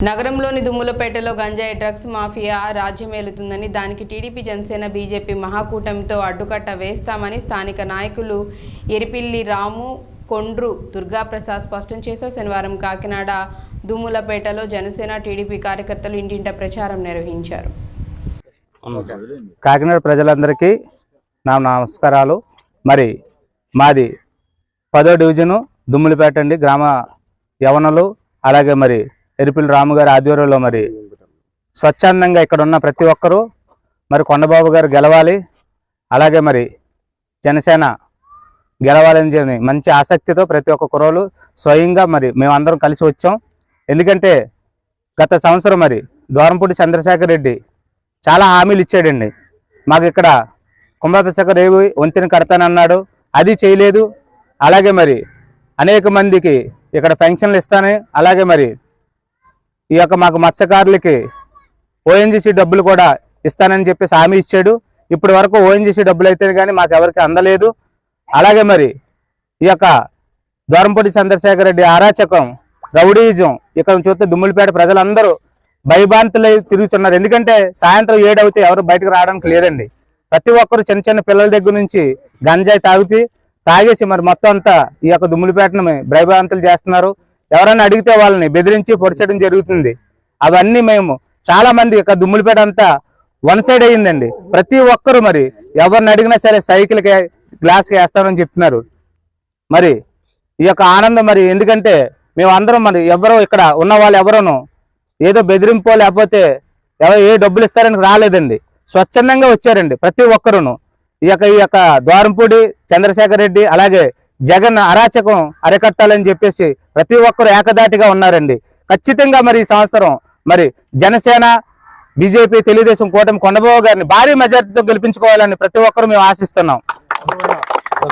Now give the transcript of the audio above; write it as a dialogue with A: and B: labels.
A: నగరంలోని దుమ్ములపేటలో గంజాయి drugs mafia రాజ్యమేలుతుందని దానికి టీడీపీ జనసేన బీజేపీ మహాకూటమితో అడ్డుకట్ట వేస్తామని స్థానిక నాయకులు ఎరిపిల్లి రాము కొండ్రు దుర్గాప్రసాద్ స్పష్టం చేశారు. శనివారం కాకినాడ దుమ్ములపేటలో జనసేన టీడీపీ కార్యకర్తలు ఇంటింట ప్రచారం నిర్వహించారు.
B: కాకినాడ ప్రజలందరికీ నా నమస్కారాలు. మరి మాది పదో డివిజను దుమ్ములపేట అండి గ్రామ యవనలు అలాగే మరి ఎరిపిల్లి రాము గారి ఆధ్వర్యంలో మరి స్వచ్ఛందంగా ఇక్కడ ఉన్న ప్రతి ఒక్కరూ మరి కొండబాబు గారు గెలవాలి. అలాగే మరి జనసేన గెలవాలని మంచి ఆసక్తితో ప్రతి ఒక్క కుర్రోలు స్వయంగా మరి మేమందరం కలిసి వచ్చాం. ఎందుకంటే గత సంవత్సరం మరి ద్వారంపూడి చంద్రశేఖర్ రెడ్డి చాలా హామీలు ఇచ్చాడండి. మాకు ఇక్కడ కుంభాభిషేక రేవు వంతెన కడతానన్నాడు. అది చేయలేదు. అలాగే మరి అనేక మందికి ఇక్కడ పెన్షన్లు ఇస్తాను. అలాగే మరి ఈ యొక్క మాకు మత్స్యకారులకి ఓఎన్జీసీ డబ్బులు కూడా ఇస్తానని చెప్పేసి హామీ ఇచ్చాడు. ఇప్పటి వరకు ఓఎన్జీసీ డబ్బులు అయితే కానీ మాకు ఎవరికి అందలేదు. అలాగే మరి ఈ యొక్క దూరంపూడి చంద్రశేఖర్ రెడ్డి ఆరాచకం రౌడీజం ఇక్కడ చూస్తే దుమ్ములపేట ప్రజలందరూ భయభాంతులై తిరుగుతున్నారు. ఎందుకంటే సాయంత్రం ఏడవుతే ఎవరు బయటకు రావడానికి లేదండి. ప్రతి ఒక్కరు చిన్న చిన్న పిల్లల దగ్గర నుంచి గంజాయి తాగుతూ తాగేసి మరి మొత్తం అంతా ఈ యొక్క దుమ్ములపేటను భయభాంతులు చేస్తున్నారు. ఎవరైనా అడిగితే వాళ్ళని బెదిరించి పొడిచడం జరుగుతుంది. అవన్నీ మేము చాలా మంది ఇక దుమ్ములపేట అంతా వన్ సైడ్ అయ్యిందండి. ప్రతి ఒక్కరు మరి ఎవరిని అడిగినా సరే సైకిల్కి గ్లాస్కి వేస్తామని చెప్తున్నారు. మరి ఈ యొక్క ఆనందం మరి ఎందుకంటే మేము అందరం మరి ఎవరో ఇక్కడ ఉన్న వాళ్ళు ఎవరోను ఏదో బెదిరింపో లేకపోతే ఎవరు ఏ డబ్బులు ఇస్తారని రాలేదండి. స్వచ్ఛందంగా వచ్చారండి ప్రతి ఒక్కరును. ఈ యొక్క ఈ యొక్క ద్వారంపూడి చంద్రశేఖర్ రెడ్డి అలాగే జగన్ అరాచకం అరికట్టాలని చెప్పేసి ప్రతి ఒక్కరు ఏకదాటిగా ఉన్నారండి. ఖచ్చితంగా మరి ఈ సంవత్సరం మరి జనసేన బీజేపీ తెలుగుదేశం కూటమి కొండబాబు గారిని భారీ మెజార్టీతో గెలిపించుకోవాలని ప్రతి ఒక్కరు మేము ఆశిస్తున్నాం.